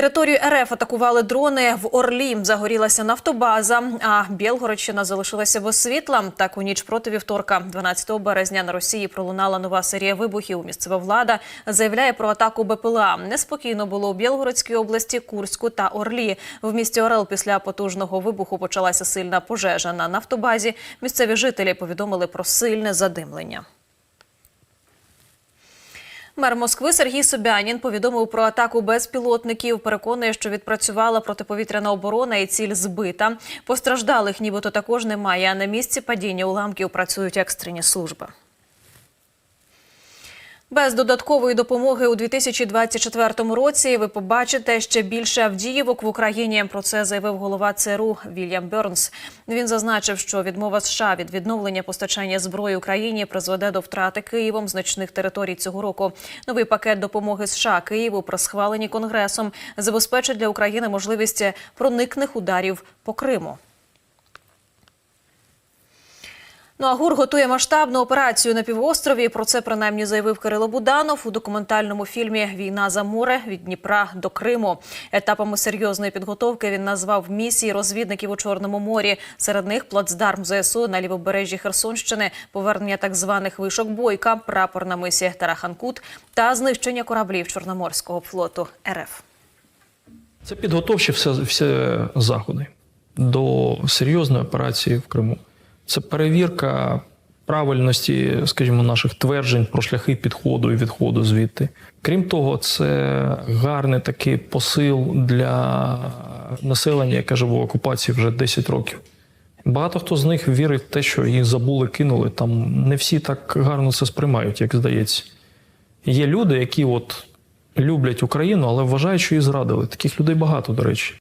Територію РФ атакували дрони. В Орлі загорілася нафтобаза, а Білгородщина залишилася без світла. Так у ніч проти вівторка, 12 березня, на Росії пролунала нова серія вибухів. Місцева влада заявляє про атаку БПЛА. Неспокійно було у Білгородській області, Курську та Орлі. В місті Орел після потужного вибуху почалася сильна пожежа на нафтобазі. Місцеві жителі повідомили про сильне задимлення. Мер Москви Сергій Собянін повідомив про атаку безпілотників. Переконує, що відпрацювала протиповітряна оборона і ціль збита. Постраждалих нібито також немає. А на місці падіння уламків працюють екстрені служби. Без додаткової допомоги у 2024 році ви побачите ще більше Авдіївок в Україні. Про це заявив голова ЦРУ Вільям Бернс. Він зазначив, що відмова США від відновлення постачання зброї Україні призведе до втрати Києвом значних територій цього року. Новий пакет допомоги США Києву при схваленні конгресом забезпечить для України можливість проникних ударів по Криму. Ну а ГУР готує масштабну операцію на півострові. Про це принаймні заявив Кирило Буданов у документальному фільмі Війна за море від Дніпра до Криму. Етапами серйозної підготовки він назвав місії розвідників у Чорному морі. Серед них плацдарм ЗСУ на лівобережжі Херсонщини, повернення так званих вишок бойка, прапор на мисі Тараханкут та знищення кораблів Чорноморського флоту РФ. Це підготовчі все, все заходи до серйозної операції в Криму. Це перевірка правильності, скажімо, наших тверджень про шляхи підходу і відходу звідти. Крім того, це гарний такий посил для населення, яке живе в окупації вже 10 років. Багато хто з них вірить в те, що їх забули, кинули. Там не всі так гарно це сприймають, як здається. Є люди, які от люблять Україну, але вважають, що її зрадили. Таких людей багато, до речі.